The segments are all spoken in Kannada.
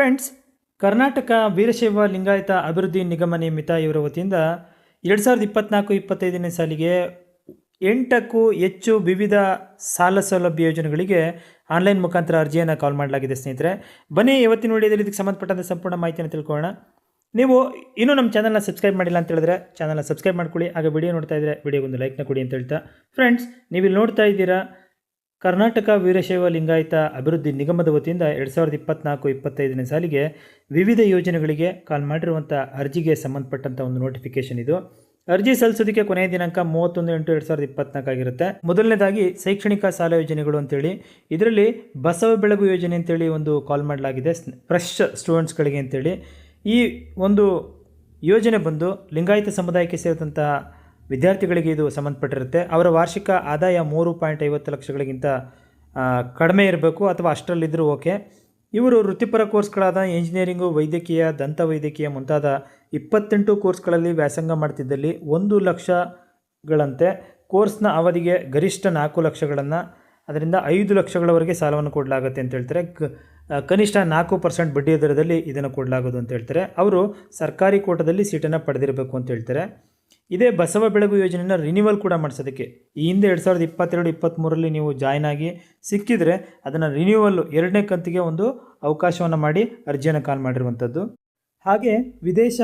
ಫ್ರೆಂಡ್ಸ್, ಕರ್ನಾಟಕ ವೀರಶೈವ ಲಿಂಗಾಯತ ಅಭಿವೃದ್ಧಿ ನಿಗಮ ನಿಯಮಿತ ಇವರ ವತಿಯಿಂದ ಎರಡು ಸಾವಿರದ ಇಪ್ಪತ್ನಾಲ್ಕು ಇಪ್ಪತ್ತೈದನೇ ಸಾಲಿಗೆ ಎಂಟಕ್ಕೂ ಹೆಚ್ಚು ವಿವಿಧ ಸಾಲ ಸೌಲಭ್ಯ ಯೋಜನೆಗಳಿಗೆ ಆನ್ಲೈನ್ ಮುಖಾಂತರ ಅರ್ಜಿಯನ್ನು ಕಾಲ್ ಮಾಡಲಾಗಿದೆ ಸ್ನೇಹಿತರೆ. ಬನ್ನಿ, ಇವತ್ತಿನ ವಿಡಿಯೋದಲ್ಲಿ ಇದಕ್ಕೆ ಸಂಬಂಧಪಟ್ಟಂಥ ಸಂಪೂರ್ಣ ಮಾಹಿತಿಯನ್ನು ತಿಳ್ಕೊಳ್ಳೋಣ. ನೀವು ಇನ್ನೂ ನಮ್ಮ ಚಾನಲ್ನ ಸಬ್ಸ್ಕ್ರೈಬ್ ಮಾಡಿಲ್ಲ ಅಂತ ಹೇಳಿದ್ರೆ ಚಾನಲ್ನ ಸಬ್ಸ್ಕ್ರೈಬ್ ಮಾಡ್ಕೊಳ್ಳಿ. ಆಗ ವಿಡಿಯೋ ನೋಡ್ತಾ ಇದ್ದರೆ ವಿಡಿಯೋಗೊಂದು ಲೈಕ್ನ ಕೊಡಿ ಅಂತ ಹೇಳ್ತಾ. ಫ್ರೆಂಡ್ಸ್ ನೀವು ಇಲ್ಲಿ ನೋಡ್ತಾ ಇದ್ದೀರಾ ಕರ್ನಾಟಕ ವೀರಶೈವ ಲಿಂಗಾಯತ ಅಭಿವೃದ್ಧಿ ನಿಗಮದ ವತಿಯಿಂದ ಎರಡು ಸಾವಿರದ ಇಪ್ಪತ್ನಾಲ್ಕು ಇಪ್ಪತ್ತೈದನೇ ಸಾಲಿಗೆ ವಿವಿಧ ಯೋಜನೆಗಳಿಗೆ ಕಾಲ್ ಮಾಡಿರುವಂಥ ಅರ್ಜಿಗೆ ಸಂಬಂಧಪಟ್ಟಂಥ ಒಂದು ನೋಟಿಫಿಕೇಶನ್ ಇದು. ಅರ್ಜಿ ಸಲ್ಲಿಸೋದಕ್ಕೆ ಕೊನೆಯ ದಿನಾಂಕ ಮೂವತ್ತೊಂದು ಎಂಟು ಎರಡು ಸಾವಿರದ ಇಪ್ಪತ್ನಾಲ್ಕು ಆಗಿರುತ್ತೆ. ಮೊದಲನೇದಾಗಿ ಶೈಕ್ಷಣಿಕ ಸಾಲ ಯೋಜನೆಗಳು ಅಂತೇಳಿ, ಇದರಲ್ಲಿ ಬಸವ ಬೆಳಗು ಯೋಜನೆ ಅಂತೇಳಿ ಒಂದು ಕಾಲ್ ಮಾಡಲಾಗಿದೆ ಫ್ರೆಶ್ ಸ್ಟೂಡೆಂಟ್ಸ್ಗಳಿಗೆ ಅಂತೇಳಿ. ಈ ಒಂದು ಯೋಜನೆ ಬಂದು ಲಿಂಗಾಯತ ಸಮುದಾಯಕ್ಕೆ ಸೇರಿದಂತಹ ವಿದ್ಯಾರ್ಥಿಗಳಿಗೆ ಇದು ಸಂಬಂಧಪಟ್ಟಿರುತ್ತೆ. ಅವರ ವಾರ್ಷಿಕ ಆದಾಯ ಮೂರು ಪಾಯಿಂಟ್ ಐವತ್ತು ಲಕ್ಷಗಳಿಗಿಂತ ಕಡಿಮೆ ಇರಬೇಕು ಅಥವಾ ಅಷ್ಟರಲ್ಲಿದ್ದರೂ ಓಕೆ. ಇವರು ವೃತ್ತಿಪರ ಕೋರ್ಸ್ಗಳಾದ ಇಂಜಿನಿಯರಿಂಗು ವೈದ್ಯಕೀಯ, ದಂತ ವೈದ್ಯಕೀಯ ಮುಂತಾದ ಇಪ್ಪತ್ತೆಂಟು ಕೋರ್ಸ್ಗಳಲ್ಲಿ ವ್ಯಾಸಂಗ ಮಾಡ್ತಿದ್ದಲ್ಲಿ ಒಂದು ಲಕ್ಷಗಳಂತೆ ಕೋರ್ಸ್ನ ಅವಧಿಗೆ ಗರಿಷ್ಠ ನಾಲ್ಕು ಲಕ್ಷಗಳನ್ನು, ಅದರಿಂದ ಐದು ಲಕ್ಷಗಳವರೆಗೆ ಸಾಲವನ್ನು ಕೊಡಲಾಗುತ್ತೆ ಅಂತ ಹೇಳ್ತಾರೆ. ಕನಿಷ್ಠ ನಾಲ್ಕು ಪರ್ಸೆಂಟ್ ಬಡ್ಡಿ ದರದಲ್ಲಿ ಇದನ್ನು ಕೊಡಲಾಗೋದು ಅಂತ ಹೇಳ್ತಾರೆ. ಅವರು ಸರ್ಕಾರಿ ಕೋಟದಲ್ಲಿ ಸೀಟನ್ನು ಪಡೆದಿರಬೇಕು ಅಂತ ಹೇಳ್ತಾರೆ. ಇದೇ ಬಸವ ಬೆಳಗು ಯೋಜನೆಯನ್ನು ರಿನಿವಲ್ ಕೂಡ ಮಾಡಿಸೋದಕ್ಕೆ. ಈ ಹಿಂದೆ ಎರಡು ಸಾವಿರದ ಇಪ್ಪತ್ತೆರಡು ಇಪ್ಪತ್ತ್ಮೂರರಲ್ಲಿ ನೀವು ಜಾಯ್ನ್ ಆಗಿ ಸಿಕ್ಕಿದರೆ ಅದನ್ನು ರಿನ್ಯೂವಲ್ ಎರಡನೇ ಕಂತಿಗೆ ಒಂದು ಅವಕಾಶವನ್ನು ಮಾಡಿ ಅರ್ಜಿಯನ್ನು ಕಾಲ್ ಮಾಡಿರುವಂಥದ್ದು ಹಾಗೆ ವಿದೇಶ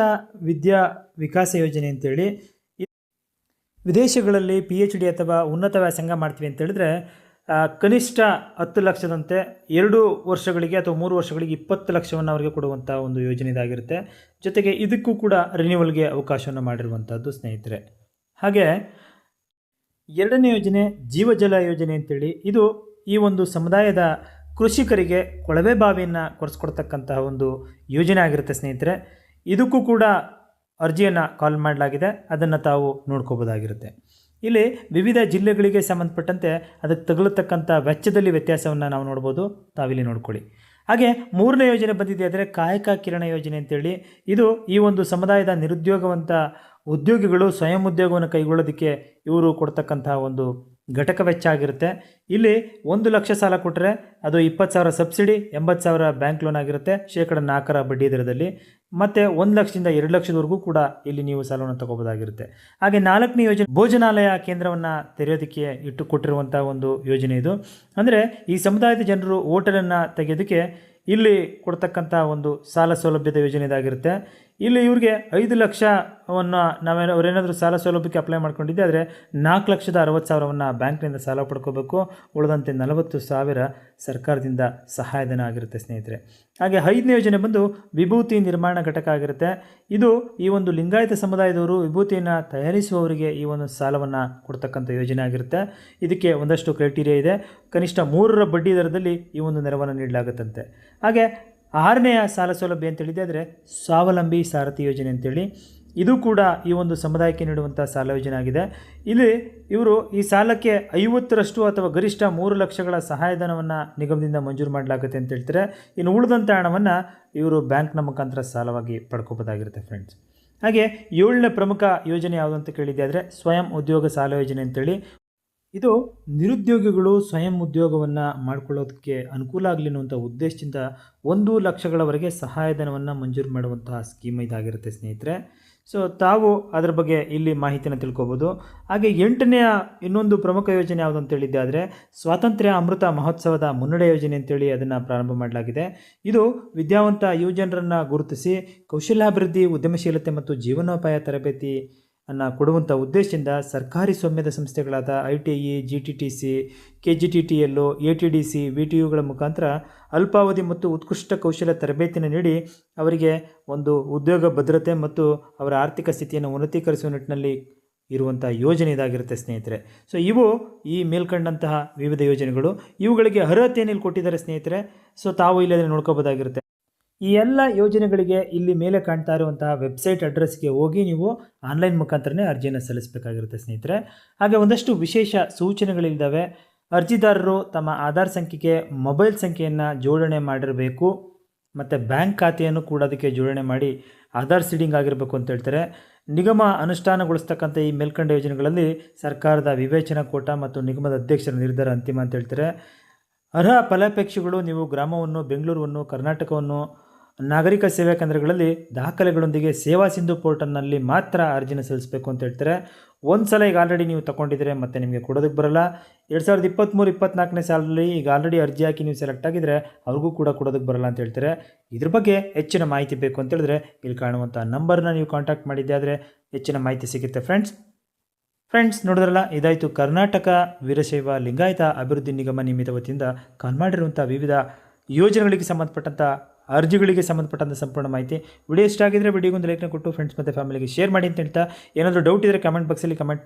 ವಿದ್ಯಾ ವಿಕಾಸ ಯೋಜನೆ ಅಂತೇಳಿ ವಿದೇಶಗಳಲ್ಲಿ ಪಿ ಎಚ್ ಡಿ ಅಥವಾ ಉನ್ನತ ವ್ಯಾಸಂಗ ಮಾಡ್ತೀವಿ ಅಂತ ಹೇಳಿದ್ರೆ ಆ, ಕನಿಷ್ಠ ಹತ್ತು ಲಕ್ಷದಂತೆ ಎರಡು ವರ್ಷಗಳಿಗೆ ಅಥವಾ ಮೂರು ವರ್ಷಗಳಿಗೆ ಇಪ್ಪತ್ತು ಲಕ್ಷವನ್ನು ಅವರಿಗೆ ಕೊಡುವಂಥ ಒಂದು ಯೋಜನೆ ಇದಾಗಿರುತ್ತೆ. ಜೊತೆಗೆ ಇದಕ್ಕೂ ಕೂಡ ರಿನ್ಯೂವಲ್ಗೆ ಅವಕಾಶವನ್ನು ಮಾಡಿರುವಂಥದ್ದು ಸ್ನೇಹಿತರೆ. ಹಾಗೆ ಎರಡನೇ ಯೋಜನೆ ಜೀವಜಲ ಯೋಜನೆ ಅಂತೇಳಿ ಇದು ಈ ಒಂದು ಸಮುದಾಯದ ಕೃಷಿಕರಿಗೆ ಕೊಳವೆ ಬಾವಿಯನ್ನು ಕೊರೆಸ್ಕೊಡ್ತಕ್ಕಂತಹ ಒಂದು ಯೋಜನೆ ಆಗಿರುತ್ತೆ ಸ್ನೇಹಿತರೆ. ಇದಕ್ಕೂ ಕೂಡ ಅರ್ಜಿಯನ್ನು ಕಾಲ್ ಮಾಡಲಾಗಿದೆ. ಅದನ್ನು ತಾವು ನೋಡ್ಕೋಬೋದಾಗಿರುತ್ತೆ. ಇಲ್ಲಿ ವಿವಿಧ ಜಿಲ್ಲೆಗಳಿಗೆ ಸಂಬಂಧಪಟ್ಟಂತೆ ಅದಕ್ಕೆ ತಗಲತಕ್ಕಂಥ ವೆಚ್ಚದಲ್ಲಿ ವ್ಯತ್ಯಾಸವನ್ನು ನಾವು ನೋಡ್ಬೋದು. ತಾವಿಲ್ಲಿ ನೋಡ್ಕೊಳ್ಳಿ. ಹಾಗೆ ಮೂರನೇ ಯೋಜನೆ ಬಂದಿದೆ ಅಂದರೆ ಕಾಯಕ ಕಿರಣ ಯೋಜನೆ ಅಂತೇಳಿ. ಇದು ಈ ಒಂದು ಸಮುದಾಯದ ನಿರುದ್ಯೋಗವಂತ ಉದ್ಯೋಗಿಗಳು ಸ್ವಯಂ ಉದ್ಯೋಗವನ್ನು ಕೈಗೊಳ್ಳೋದಕ್ಕೆ ಇವರು ಕೊಡ್ತಕ್ಕಂತಹ ಒಂದು ಘಟಕ ವೆಚ್ಚ ಆಗಿರುತ್ತೆ. ಇಲ್ಲಿ ಒಂದು ಲಕ್ಷ ಸಾಲ ಕೊಟ್ಟರೆ ಅದು ಇಪ್ಪತ್ತು ಸಾವಿರ ಸಬ್ಸಿಡಿ, ಎಂಬತ್ತು ಸಾವಿರ ಬ್ಯಾಂಕ್ ಲೋನ್ ಆಗಿರುತ್ತೆ. ಶೇಕಡ ನಾಲ್ಕರ ಬಡ್ಡಿ ದರದಲ್ಲಿ. ಮತ್ತು ಒಂದು ಲಕ್ಷದಿಂದ ಎರಡು ಲಕ್ಷದವರೆಗೂ ಕೂಡ ಇಲ್ಲಿ ನೀವು ಸಾಲವನ್ನು ತಗೋಬೋದಾಗಿರುತ್ತೆ ಹಾಗೆ ನಾಲ್ಕನೇ ಯೋಜನೆ ಭೋಜನಾಲಯ ಕೇಂದ್ರವನ್ನು ತೆರೆಯೋದಕ್ಕೆ ಇಟ್ಟು ಕೊಟ್ಟಿರುವಂಥ ಒಂದು ಯೋಜನೆ ಇದು. ಅಂದರೆ ಈ ಸಮುದಾಯದ ಜನರು ಹೋಟೆಲನ್ನು ತೆಗೆಯೋದಕ್ಕೆ ಇಲ್ಲಿ ಕೊಡ್ತಕ್ಕಂಥ ಒಂದು ಸಾಲ ಸೌಲಭ್ಯದ ಯೋಜನೆ ಇದಾಗಿರುತ್ತೆ. ಇಲ್ಲಿ ಇವ್ರಿಗೆ ಐದು ಲಕ್ಷವನ್ನು ನಾವೇನೋ ಅವರೇನಾದರೂ ಸಾಲ ಸೌಲಭ್ಯಕ್ಕೆ ಅಪ್ಲೈ ಮಾಡ್ಕೊಂಡಿದ್ದೆ, ಆದರೆ ನಾಲ್ಕು ಲಕ್ಷದ ಅರವತ್ತು ಸಾವಿರವನ್ನು ಬ್ಯಾಂಕ್ನಿಂದ ಸಾಲ ಪಡ್ಕೋಬೇಕು. ಉಳಿದಂತೆ ನಲವತ್ತು ಸಾವಿರ ಸರ್ಕಾರದಿಂದ ಸಹಾಯಧನ ಆಗಿರುತ್ತೆ ಸ್ನೇಹಿತರೆ. ಹಾಗೆ ಐದನೇ ಯೋಜನೆ ಬಂದು ವಿಭೂತಿ ನಿರ್ಮಾಣ ಘಟಕ ಆಗಿರುತ್ತೆ. ಇದು ಈ ಒಂದು ಲಿಂಗಾಯತ ಸಮುದಾಯದವರು ವಿಭೂತಿಯನ್ನು ತಯಾರಿಸುವವರಿಗೆ ಈ ಒಂದು ಸಾಲವನ್ನು ಕೊಡ್ತಕ್ಕಂಥ ಯೋಜನೆ ಆಗಿರುತ್ತೆ. ಇದಕ್ಕೆ ಒಂದಷ್ಟು ಕ್ರೈಟೀರಿಯಾ ಇದೆ. ಕನಿಷ್ಠ ಮೂರರ ಬಡ್ಡಿ ದರದಲ್ಲಿ ಈ ಒಂದು ನೆರವನ್ನು ನೀಡಲಾಗುತ್ತಂತೆ. ಹಾಗೆ ಆರನೆಯ ಸಾಲ ಸೌಲಭ್ಯ ಅಂತೇಳಿದೆ ಆದರೆ ಸ್ವಾವಲಂಬಿ ಸಾರಥಿ ಯೋಜನೆ ಅಂತೇಳಿ. ಇದು ಕೂಡ ಈ ಒಂದು ಸಮುದಾಯಕ್ಕೆ ನೀಡುವಂಥ ಸಾಲ ಯೋಜನೆ ಆಗಿದೆ. ಇಲ್ಲಿ ಇವರು ಈ ಸಾಲಕ್ಕೆ ಐವತ್ತರಷ್ಟು ಅಥವಾ ಗರಿಷ್ಠ ಮೂರು ಲಕ್ಷಗಳ ಸಹಾಯಧನವನ್ನು ನಿಗಮದಿಂದ ಮಂಜೂರು ಮಾಡಲಾಗುತ್ತೆ ಅಂತ ಹೇಳ್ತಾರೆ. ಇನ್ನು ಉಳಿದಂಥ ಹಣವನ್ನು ಇವರು ಬ್ಯಾಂಕ್ನ ಮುಖಾಂತರ ಸಾಲವಾಗಿ ಪಡ್ಕೋಬೋದಾಗಿರುತ್ತೆ ಫ್ರೆಂಡ್ಸ್ ಹಾಗೆ ಏಳನೇ ಪ್ರಮುಖ ಯೋಜನೆ ಯಾವುದು ಅಂತ ಕೇಳಿದ್ದೆ ಆದರೆ ಸ್ವಯಂ ಉದ್ಯೋಗ ಸಾಲ ಯೋಜನೆ ಅಂತೇಳಿ. ಇದು ನಿರುದ್ಯೋಗಿಗಳು ಸ್ವಯಂ ಉದ್ಯೋಗವನ್ನು ಮಾಡಿಕೊಳ್ಳೋದಕ್ಕೆ ಅನುಕೂಲ ಆಗಲಿ ಅನ್ನುವಂಥ ಉದ್ದೇಶದಿಂದ ಒಂದು ಲಕ್ಷಗಳವರೆಗೆ ಸಹಾಯಧನವನ್ನು ಮಂಜೂರು ಮಾಡುವಂತಹ ಸ್ಕೀಮ್ ಇದಾಗಿರುತ್ತೆ ಸ್ನೇಹಿತರೆ. ಸೊ ತಾವು ಅದರ ಬಗ್ಗೆ ಇಲ್ಲಿ ಮಾಹಿತಿನ ತಿಳ್ಕೊಬೋದು. ಹಾಗೆ ಎಂಟನೆಯ ಇನ್ನೊಂದು ಪ್ರಮುಖ ಯೋಜನೆ ಯಾವುದು ಅಂತ ಹೇಳಿದ್ದೆ ಆದರೆ, ಸ್ವಾತಂತ್ರ್ಯ ಅಮೃತ ಮಹೋತ್ಸವದ ಮುನ್ನಡೆ ಯೋಜನೆ ಅಂತೇಳಿ ಅದನ್ನು ಪ್ರಾರಂಭ ಮಾಡಲಾಗಿದೆ. ಇದು ವಿದ್ಯಾವಂತ ಯುವಜನರನ್ನು ಗುರುತಿಸಿ ಕೌಶಲ್ಯಾಭಿವೃದ್ಧಿ, ಉದ್ಯಮಶೀಲತೆ ಮತ್ತು ಜೀವನೋಪಾಯ ತರಬೇತಿ ಅನ್ನು ಕೊಡುವಂಥ ಉದ್ದೇಶದಿಂದ ಸರ್ಕಾರಿ ಸ್ವಾಮ್ಯದ ಸಂಸ್ಥೆಗಳಾದ I T I G T T C K G T T ಎಲ್ಲು A T D C V T ಯುಗಳ ಮುಖಾಂತರ ಅಲ್ಪಾವಧಿ ಮತ್ತು ಉತ್ಕೃಷ್ಟ ಕೌಶಲ್ಯ ತರಬೇತಿನ ನೀಡಿ ಅವರಿಗೆ ಒಂದು ಉದ್ಯೋಗ ಭದ್ರತೆ ಮತ್ತು ಅವರ ಆರ್ಥಿಕ ಸ್ಥಿತಿಯನ್ನು ಉನ್ನತೀಕರಿಸುವ ನಿಟ್ಟಿನಲ್ಲಿ ಇರುವಂಥ ಯೋಜನೆ ಇದಾಗಿರುತ್ತೆ ಸ್ನೇಹಿತರೆ. ಸೊ ಇವು ಈ ಮೇಲ್ಕಂಡಂತಹ ವಿವಿಧ ಯೋಜನೆಗಳು. ಇವುಗಳಿಗೆ ಅರ್ಹತೆಯನ್ನು ಇಲ್ಲಿ ಕೊಟ್ಟಿದ್ದಾರೆ ಸ್ನೇಹಿತರೆ. ಸೊ ತಾವು ಇಲ್ಲಿ ಅದನ್ನು ನೋಡ್ಕೋಬೋದಾಗಿರುತ್ತೆ. ಈ ಎಲ್ಲ ಯೋಜನೆಗಳಿಗೆ ಇಲ್ಲಿ ಮೇಲೆ ಕಾಣ್ತಾ ಇರುವಂತಹ ವೆಬ್ಸೈಟ್ ಅಡ್ರೆಸ್ಗೆ ಹೋಗಿ ನೀವು ಆನ್ಲೈನ್ ಮುಖಾಂತರನೇ ಅರ್ಜಿಯನ್ನು ಸಲ್ಲಿಸಬೇಕಾಗಿರುತ್ತೆ ಸ್ನೇಹಿತರೆ. ಹಾಗೆ ಒಂದಷ್ಟು ವಿಶೇಷ ಸೂಚನೆಗಳಿದ್ದಾವೆ. ಅರ್ಜಿದಾರರು ತಮ್ಮ ಆಧಾರ್ ಸಂಖ್ಯೆಗೆ ಮೊಬೈಲ್ ಸಂಖ್ಯೆಯನ್ನು ಜೋಡಣೆ ಮಾಡಿರಬೇಕು. ಮತ್ತು ಬ್ಯಾಂಕ್ ಖಾತೆಯನ್ನು ಕೂಡ ಅದಕ್ಕೆ ಜೋಡಣೆ ಮಾಡಿ ಆಧಾರ್ ಸೀಡಿಂಗ್ ಆಗಿರಬೇಕು ಅಂತ ಹೇಳ್ತಾರೆ. ನಿಗಮ ಅನುಷ್ಠಾನಗೊಳಿಸ್ತಕ್ಕಂಥ ಈ ಮೇಲ್ಕಂಡ ಯೋಜನೆಗಳಲ್ಲಿ ಸರ್ಕಾರದ ವಿವೇಚನಾ ಕೋಟ ಮತ್ತು ನಿಗಮದ ಅಧ್ಯಕ್ಷರ ನಿರ್ಧಾರ ಅಂತಿಮ ಅಂತ ಹೇಳ್ತಾರೆ. ಅರ್ಹ ಫಲಾಪೇಕ್ಷಿಗಳು ನೀವು ಗ್ರಾಮವನ್ನು, ಬೆಂಗಳೂರನ್ನು, ಕರ್ನಾಟಕವನ್ನು ನಾಗರಿಕ ಸೇವಾ ಕೇಂದ್ರಗಳಲ್ಲಿ ದಾಖಲೆಗಳೊಂದಿಗೆ ಸೇವಾ ಸಿಂಧು ಪೋರ್ಟಲ್ನಲ್ಲಿ ಮಾತ್ರ ಅರ್ಜಿನ ಸಲ್ಲಿಸಬೇಕು ಅಂತ ಹೇಳ್ತಾರೆ. ಒಂದು ಸಲ ಈಗ ಆಲ್ರೆಡಿ ನೀವು ತಗೊಂಡಿದ್ರೆ ಮತ್ತೆ ನಿಮಗೆ ಕೊಡೋದಕ್ಕೆ ಬರಲ್ಲ. ಎರಡು ಸಾವಿರದ ಇಪ್ಪತ್ತ್ಮೂರು ಇಪ್ಪತ್ತ್ನಾಲ್ಕನೇ ಸಾಲಲ್ಲಿ ಈಗ ಆಲ್ರೆಡಿ ಅರ್ಜಿ ಹಾಕಿ ನೀವು ಸೆಲೆಕ್ಟ್ ಆಗಿದ್ರೆ ಅವ್ರಿಗೂ ಕೂಡ ಕೊಡೋದಕ್ಕೆ ಬರಲ್ಲ ಅಂತ ಹೇಳ್ತಾರೆ. ಇದ್ರ ಬಗ್ಗೆ ಹೆಚ್ಚಿನ ಮಾಹಿತಿ ಬೇಕು ಅಂತ ಹೇಳಿದ್ರೆ ಇಲ್ಲಿ ಕಾಣುವಂಥ ನಂಬರ್ನ ನೀವು ಕಾಂಟ್ಯಾಕ್ಟ್ ಮಾಡಿದ್ದೆ ಆದರೆ ಹೆಚ್ಚಿನ ಮಾಹಿತಿ ಸಿಗುತ್ತೆ ಫ್ರೆಂಡ್ಸ್ ಫ್ರೆಂಡ್ಸ್ ನೋಡಿದ್ರಲ್ಲ, ಇದಾಯಿತು ಕರ್ನಾಟಕ ವೀರಶೈವ ಲಿಂಗಾಯತ ಅಭಿವೃದ್ಧಿ ನಿಗಮ ನಿಮಿತ್ತ ವತಿಯಿಂದ ಕಾನ್ಮಾಡಿರುವಂಥ ವಿವಿಧ ಯೋಜನೆಗಳಿಗೆ ಸಂಬಂಧಪಟ್ಟಂಥ ಅರ್ಜಿಗಳಿಗೆ ಸಂಬಂಧಪಟ್ಟಂಥ ಸಂಪೂರ್ಣ ಮಾಹಿತಿ. ವಿಡಿಯೋ ಇಷ್ಟ ಆಗಿದ್ರೆ ವಿಡಿಯೋಗೊಂದು ಲೈಕ್ನ ಕೊಟ್ಟು ಫ್ರೆಂಡ್ಸ್ ಮತ್ತು ಫ್ಯಾಮಿಲಿಗೆ ಶೇರ್ ಮಾಡಿ ಅಂತ ಹೇಳ್ತಾ. ಏನಾದರೂ ಡೌಟ್ ಇದ್ದರೆ ಕಮೆಂಟ್ ಬಾಕ್ಸಲ್ಲಿ ಕಮೆಂಟ್